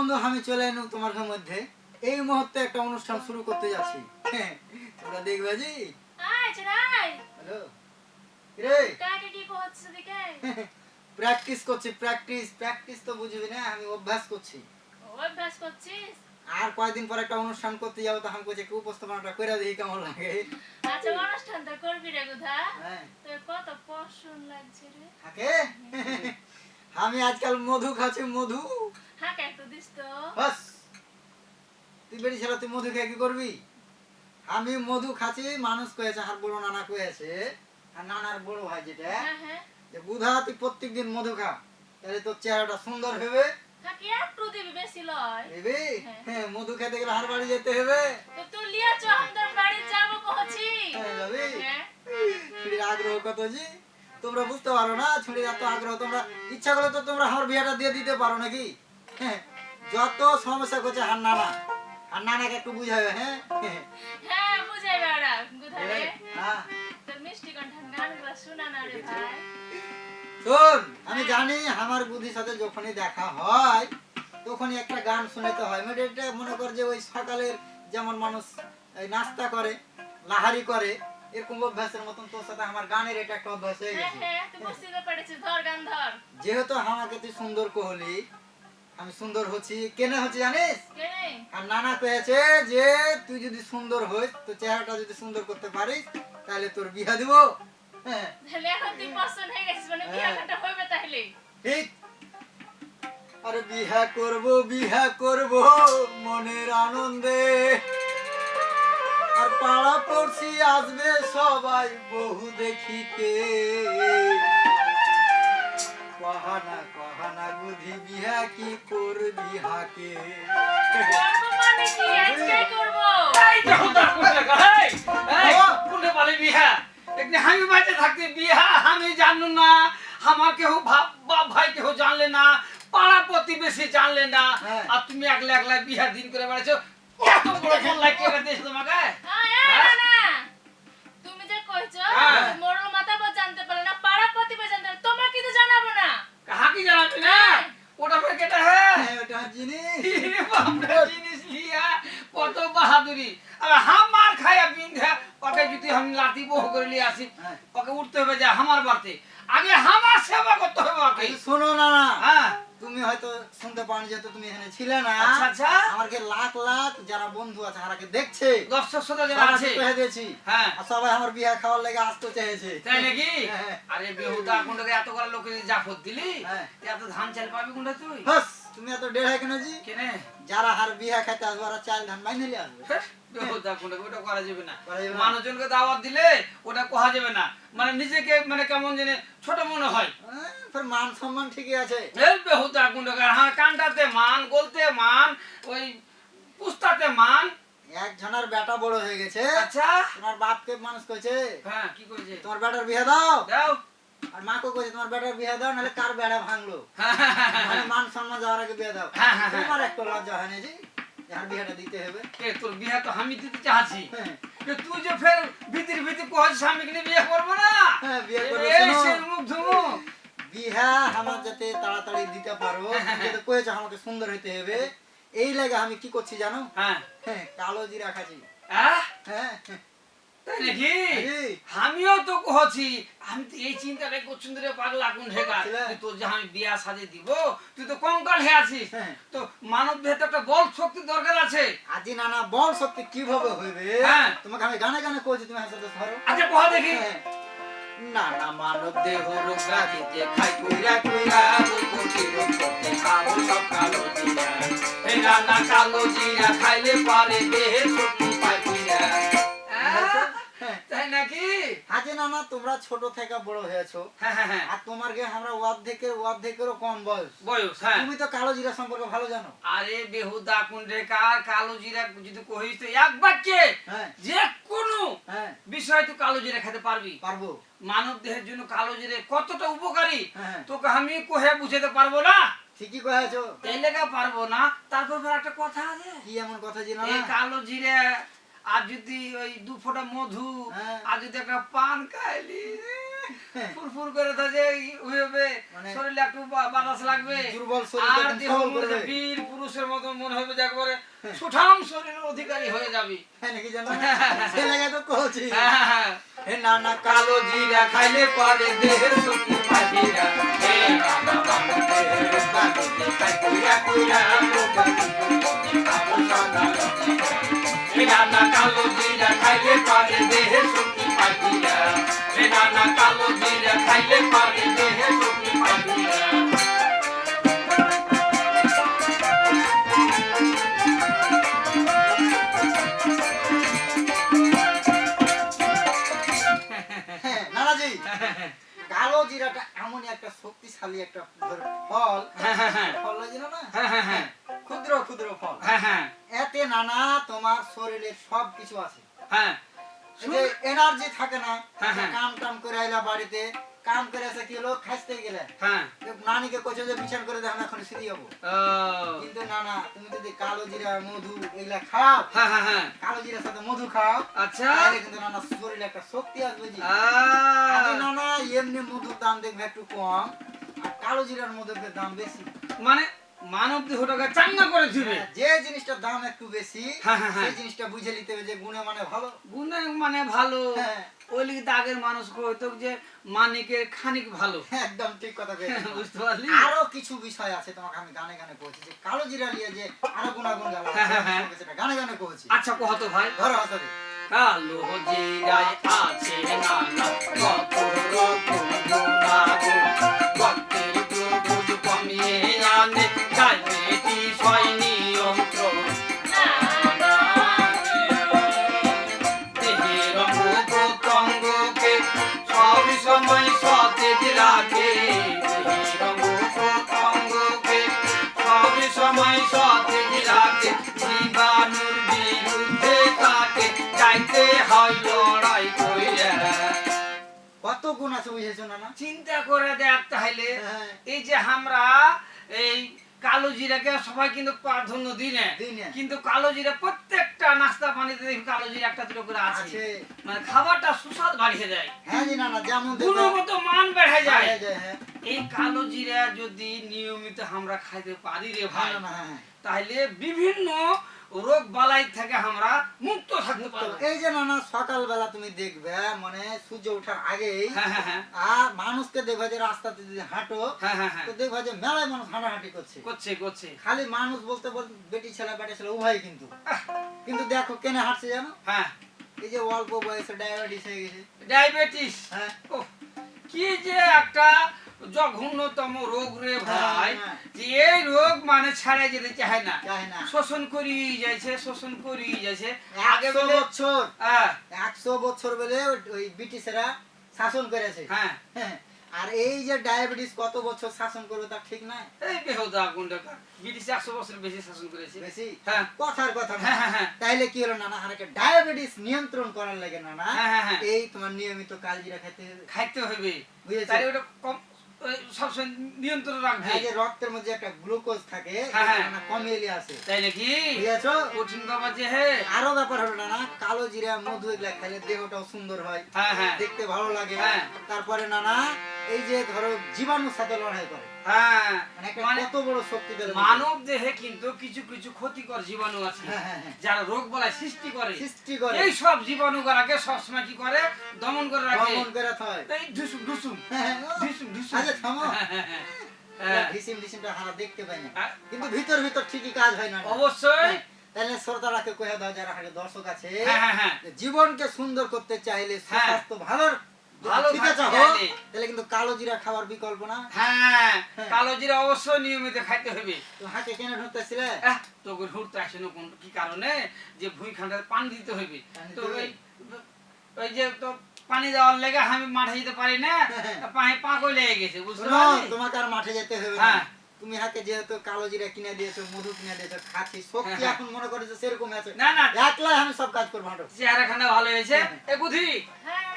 বন্ধু আমি চলে এলাম তোমার মধ্যে। এই মুহূর্তে একটা অনুষ্ঠান শুরু করতে যাচ্ছি। তোমরা দেখবে জি। হ্যালো। রে কি প্র্যাকটিস করছি প্র্যাকটিস। প্র্যাকটিস তো বুঝবি না আমি অভ্যাস করছি। অভ্যাস করছিস? আর কয়েকদিন পর একটা অনুষ্ঠান করতে যাব তখন করছে একটু উপস্থাপনাটা করে দেখি কেমন লাগে? আচ্ছা অনুষ্ঠানটা করবি রে গুধা? হ্যাঁ। তোর কত পছন্দ লাগছে রে? থাকে? আমি আজকাল মধু খাচ্ছি মধু। হ্যাঁ একটু দিস তো। বাস। তুই বেরি ছেলে তুই মধু খেয়ে কি করবি? আমি মধু খাচ্ছি মানুষ কয়েছে আর বড় নানা কয়েছে। আর নানার বড় ভাই যেটা হ্যাঁ হ্যাঁ। যে বুধা তুই প্রত্যেক দিন মধু খা। তাহলে তোর চেহারাটা সুন্দর হবে। হ্যাঁ কি মধু খেতে গেলে হার বাড়ি যেতে হবে। তো তুই লিয়া চ আমাদের বাড়ি যাব কহছি আগ্রহ কত জি তোমরা বুঝতে পারো না ছুটির এত আগ্রহ তোমরা ইচ্ছা করলে তো তোমরা আমার বিয়েটা দিয়ে দিতে পারো নাকি? হ্যাঁ যত সমস্যা করছে হার নানা আর নানাকে একটু বুঝাবে হ্যাঁ? হ্যাঁ বুঝাই বেড়া গুধা রে হ্যাঁ। তোর মিষ্টি কণ্ঠের গানগুলো শোনা না রে ভাই। শোন আমি জানি আমার বুদ্ধির সাথে যখনই দেখা হয় তখনই একটা গান শুনতে হয়। মানে এটা মনে কর যে ওই সকালের যেমন মানুষ এই নাস্তা করে লাহারি করে এরকম অভ্যাসের মতন তোর সাথে আমার গানের এটা একটা অভ্যাস হয়ে হ্যাঁ গেছে। হ্যাঁ যেহেতু আমাকে তুই সুন্দর কহলি আমি সুন্দর হচ্ছি। কেন হচ্ছি জানিস? আর নানা যে তুই যদি সুন্দর হইস তো চেহারাটা যদি সুন্দর করতে পারিস তাহলে তোর বিয়া দিব। হ্যাঁ। মানে ঠিক। আরে বিহা করব বিহা করব মনের আনন্দে। আর পাড়া পড়শি আসবে সবাই বহু দেখিতে। কহানা কহানা বুঝি বিহা কি করবি হাকে? কি দেখো আমি বাড়িতে থাকতে বিহা আমি জানু না আমার কেউ ভাব বাপ ভাই কেউ জানলে না পাড়া প্রতিবেশী জানলে না। হ্যাঁ। আর তুমি একলা একলা বিহা দিন করে বেড়াচ্ছো বড় ফোন তোমাকে? হ্যাঁ, হ্যাঁ? না, না। তুমি যে কইছো হ্যাঁ। মাথা পর জানতে পারলে না পাড়া প্রতিবেশী জানতে তোমার কিন্তু জানাব না। কাহাকি জানাবি না। ওটা ফের কেটে ওটা জিনিস। জিনিস লিয়া কত বাহাদুরি। আর হাম মার খায়া বিন্ধা ওকে যদি আমি লাতি বহু করে নিয়ে আসি। ওকে উঠতে হবে যে আমার বাড়তে। আগে আমার সেবা করতে হবে ওকে। শোনো না না হ্যাঁ। তুমি হয়তো শুনতে পাওনি যেহেতু তুমি এখানে ছিলে না। আচ্ছা আচ্ছা। আমাকে লাখ লাখ যারা বন্ধু আছে হারাকে দেখছে। দর্শক শ্রোতা যারা আছে কহে দিয়েছি। হ্যাঁ। সবাই আমার বিয়া খাওয়ার লেগে আসতে চেয়েছে। তাই নাকি? হ্যাঁ। আরে বেহুদা কোনটাকে এত করে লোকে জাফত দিলি? হ্যাঁ। এত ধান চাল পাবি কোনটা তুই? তুমি এত দেড় কেন জি কেনে? যারা হার বিয়া খাইতে আসবে ওরা চাল ধান বাইনে নিয়ে আসবে। হ্যাঁ। মানুষজনকে দাওয়াত দিলে ওটা কোহা যাবে না। মানে নিজেকে মানে কেমন জানে ছোট মনে হয়। হ্যাঁ, মান সম্মান ঠিকই আছে। বেহুদা গুন্ডকার হ্যাঁ কানটাতে মান গলতে মান ওই পুস্তাতে মান। এক জনের বেটা বড় হয়ে গেছে। আচ্ছা। তোমার বাপকে মানুষ কইছে হ্যাঁ কি করেছে? তোমার বেটার বিয়া দাও। দাও। আর মাকে কইছে তোমার বেটার বিয়া দাও নাহলে কার বেড়া ভাঙলো? হ্যাঁ। মানে মান সম্মান যাওয়ার আগে বিয়া দাও। তোমার একটা লজ্জা হয় না জি? যার দিতে হবে। এ, তোর বিয়ে তো আমি দিতে চাচ্ছি। হ্যাঁ, তুই যে ফের ভিতর ভিতর কহস স্বামীকে নিয়ে বিয়ে করব না? হ্যাঁ, বিয়ে করব, এই শোনো। মুখ ধুমু। বিহা আমার যাতে তাড়াতাড়ি দিতে পারব তুমি যাতে আমাকে সুন্দর হইতে হবে। এই লাগে আমি কি করছি জানো? হ্যাঁ। হ্যাঁ কালো জিরা খাচ্ছি হ্যাঁ। নাকি? আমিও তো কহছি আমি তো এই চিন্তাটাই করছুন রে পাগলা কোন ঢেকা তুই তোর যে আমি বিয়া সাজে দিব তুই তো কঙ্কাল হয়ে আছিস। হ্যাঁ। তো মানব দেহে তো একটা বল শক্তি দরকার আছে। আজি নানা বল সত্যি কীভাবে হইবে? হ্যাঁ। তোমাকে আমি গানে গানে কইছি তুমি হাসতে ধরো আচ্ছা কহ দেখি। হ্যাঁ। নানা মানব দেহ রোগা দিতে খাই কইরা কইরা ওই কোটি রোগ করতে খাব সব কালো জিরা। এই রান্না কালো জিরা খাইলে পারে দেহে শক্তি। তোমরা ছোট থেকে বড় হয়েছো। হ্যাঁ হ্যাঁ হ্যাঁ। আর তোমার গে আমরা অর্ধেকের অর্ধেকেরও কম বয়স। বয়স হ্যাঁ। তুমি তো কালো জিরা সম্পর্কে ভালো জানো। আরে বেহুদা কুন্ডে কার কালো জিরা যদি কহিস তো এক বাক্যে যে কোনো বিষয় তুই কালো জিরা খেতে পারবি। পারব। মানব দেহের জন্য কালো জিরে কতটা উপকারী তোকে আমি কোহে বুঝাতে পারব না? ঠিকই কয়েছো এই লেখা পারব না? তারপর একটা কথা আছে। কি এমন কথা জি না? এই কালো জিরে আর যদি ওই দু ফোঁটা মধু হ্যাঁ। আর যদি একটা পান খাইলি ফুরফুর করে থাকে মানে- শরীরে একটু বাতাস লাগবে। দুর্বল আর দেহ বীর পুরুষের মতো মনে হবে যে একবারে সুঠাম শরীরের অধিকারী হয়ে যাবি। হ্যাঁ নাকি জানো? তো কইছি হ্যাঁ, হ্যাঁ। না না কালো জিরা খাইলে পারে দেহের শক্তি। কালো জিরা খাইলে পারে দেহের শক্তি পাহিরা হে না নানা তোমার শরীরে সব কিছু আছে। হ্যাঁ। যে এনার্জি থাকে না হ্যাঁ, হ্যাঁ। কাম টাম করে আইলা বাড়িতে কাম করে এসে কি হলো? খাইতে গেলে। হ্যাঁ। নানিকে কইছো যে করে দেখ এখন সিঁড়ি হব কিন্তু না না তুমি যদি কালো জিরা মধু এগুলা খাও হ্যাঁ, হ্যাঁ, হ্যাঁ। কালো জিরার সাথে মধু খাও আচ্ছা। তাহলে কিন্তু নানা শরীরে একটা শক্তি আসবে জি। আহ, আগে না না এমনি মধুর দাম দেখবে একটু কম আর কালো জিরার মধুর দাম বেশি। মানে মানব দেহটাকে চাঙ্গা করে দিবে। হ্যাঁ, যে জিনিসটার দাম একটু বেশি হ্যাঁ, হ্যাঁ। সেই জিনিসটা বুঝে নিতে হবে যে গুণে মানে ভালো। গুণে মানে ভালো। ওই লিগে তো মানুষ কইতো যে মানিকের খানিক ভালো। একদম ঠিক কথা বুঝতে পারলি? আরও কিছু বিষয় আছে তোমাকে আমি গানে গানে কইছি যে কালো জিরা নিয়ে যে আরও গুণাগুণ হ্যাঁ। সেটা গানে গানে কইছি। আচ্ছা কহতো ভাই। ধরো হাসারে কালো জিরায় আছে নানা কত রকম গুণাগুণ। ভক্তের প্রভুজ কমিয়ে লড়াই কইরা। কত গুণ আছে বুঝেছ না চিন্তা করে দেখ তাহলে। হ্যাঁ। এই যে আমরা এই কালো জিরাকে সবাই কিন্তু প্রাধান্য দিই না। কিন্তু কালো জিরা প্রত্যেকটা নাস্তা পানিতে দেখি কালো জিরা একটা দুটো করে আছে। মানে খাবারটা সুস্বাদ বাড়িয়ে দেয়। হ্যাঁ জি না না যেমন গুণগত মান বেড়ে যায়। হ্যাঁ। এই কালো জিরা যদি নিয়মিত আমরা খাইতে পারি রে ভাই হ্যাঁ। তাহলে বিভিন্ন রোগ বালাই থেকে আমরা মুক্ত থাকতে পারব এই যে নানা সকালবেলা তুমি দেখবে মানে সূর্য ওঠার আগেই হ্যাঁ হ্যাঁ হ্যাঁ। আর মানুষকে দেখবে যে রাস্তাতে যদি হাঁটো তো দেখবে যে মেলায় মানুষ হাঁটাহাঁটি করছে। করছে করছে। খালি মানুষ বলতে বলতে বেটি ছেলে বেটি ছেলে উভয় কিন্তু। কিন্তু দেখো কেনে হাঁটছে জানো? হ্যাঁ। এই যে অল্প বয়সে ডায়াবেটিস হয়ে গেছে। ডায়াবেটিস? হ্যাঁ। কি যে একটা জঘন্যতম রোগ রে ভাই। হ্যাঁ। যে এই রোগ মানে ছাড়ে যেতে চায় না। শোষণ করি যাইছে শোষণ করি যাইছে। আগে বছর। হ্যাঁ। একশো বছর বলে ওই ব্রিটিশেরা শাসন করেছে। হ্যাঁ। হ্যাঁ। আর এই যে ডায়াবেটিস কত বছর শাসন করবে তা ঠিক নাই? এই বেহুদা গুন্ডাকা ব্রিটিশ একশো বছর বেশি শাসন করেছে। বেশি? হ্যাঁ। কথার কথা না। হ্যাঁ, হ্যাঁ, হ্যাঁ। তাইলে কি হলো নানা? আরেকটা ডায়াবেটিস নিয়ন্ত্রণ করার লাগে নানা। হ্যাঁ, হ্যাঁ, হ্যাঁ। এই তোমার নিয়মিত কালজিরা খেতে হবে খাইতে হবে বুঝেছ? তাহলে ওটা কম সবসময় নিয়ন্ত্রণ রাখবে। এই যে রক্তের মধ্যে একটা গ্লুকোজ থাকে হ্যাঁ, হ্যাঁ। কমে এলে আসে তাই নাকি? বুঝেছ? কঠিন বাবা যে হে। আরও ব্যাপার হলো না কালো জিরা মধু এগুলা দেহটাও সুন্দর হয়। হ্যাঁ হ্যাঁ। দেখতে ভালো লাগে। হ্যাঁ। তারপরে নানা এই যে ধরো জীবাণুর সাথে লড়াই করে। হ্যাঁ মানে মানে কত বড় শক্তি মানব দেহে কিন্তু কিছু কিছু ক্ষতিকর জীবাণু আছে। হ্যাঁ, হ্যাঁ। যারা রোগ বলায় সৃষ্টি করে। সৃষ্টি করে। এই সব জীবাণু গুলাকে সবসময় কি করে? দমন করে রাখে। দমন করে এই ঢুসুম ঢুসুম। ঢুসুম ঢুসুম আচ্ছা, থামো। ঢিসিম ঢিসিমটা হারা দেখতে পাই না। কিন্তু ভিতর ভিতর ঠিকই কাজ হয় না। অবশ্যই। তাহলে শ্রোতারাকে কয়ে দাও যারা দর্শক আছে জীবনকে সুন্দর করতে চাইলে। সুস্বাস্থ্য ভালো ভালো ঠিক আছে তাহলে কিন্তু কালো জিরা খাবার বিকল্প না? হ্যাঁ হ্যাঁ। কালো জিরা অবশ্যই নিয়মিত খাইতে হবে তো হাতে কেন ঢুকতেছিলে? আহ, হুড়তে আসে না কোন কি কারণে? যে ভুঁই খান্ডার পানি দিতে হবে তো ওই ওই যে তো পানি দেওয়ার লেগে আমি মাঠে যেতে পারি না হ্যাঁ। পায়ে পাকো লেগে গেছে তোমাকে আর মাঠে যেতে হবে না। হ্যাঁ। তুমি হাতে যেহেতু কালো জিরা কিনে দিয়েছ মধু কিনে দিয়েছ খাচ্ছি শক্তি হ্যাঁ। এখন মনে করেছ সেরকম আছে। না না। একলাই আমি সব কাজ করব চেহারা খান্ডা ভালো হয়েছে। হ্যাঁ। এ হ্যাঁ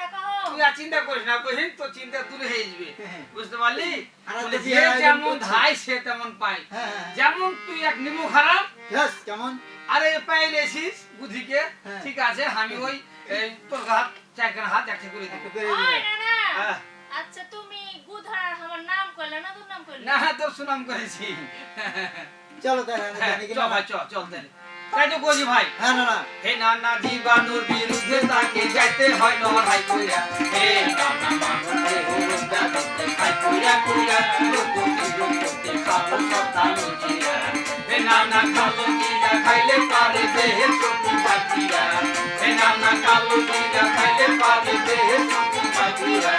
তুই আর চিন্তা করিস না বুঝলি তো চিন্তা দূরে হয়ে যাবে। বুঝতে পারলি? আর বলে একটা যে যেমন ধাই সে তেমন পাই যেমন তুই এক নিমু খারাপ কেমন? আরে পাইলেছিস বুদ্ধিকে। ঠিক আছে আমি ওই তোর হাত চারখান হাত একটা করে হ্যাঁ। আচ্ছা তুমি গুধার আমার নাম করলে না তোর নাম করলে না তোর সুনাম করেছি। চলো তাহলে হ্যাঁ, চল ভাই চল চল তাহলে। তাই তো ভাই। হ্যাঁ না না। হে নানা জীবাণুর বিরুদ্ধে তাকে যাইতে হয় লড়াই কইরা। হে নানা মানুষে হরুদা দিতে খাই কইরা কইরা। লোকতি লোকতি খাব সত্তা লুচিয়া হে নানা কালো জিরা খাইলে পারে দেহে চোখি হে নানা কালো জিরা খাইলে পারে দেহে চোখি বাকিরা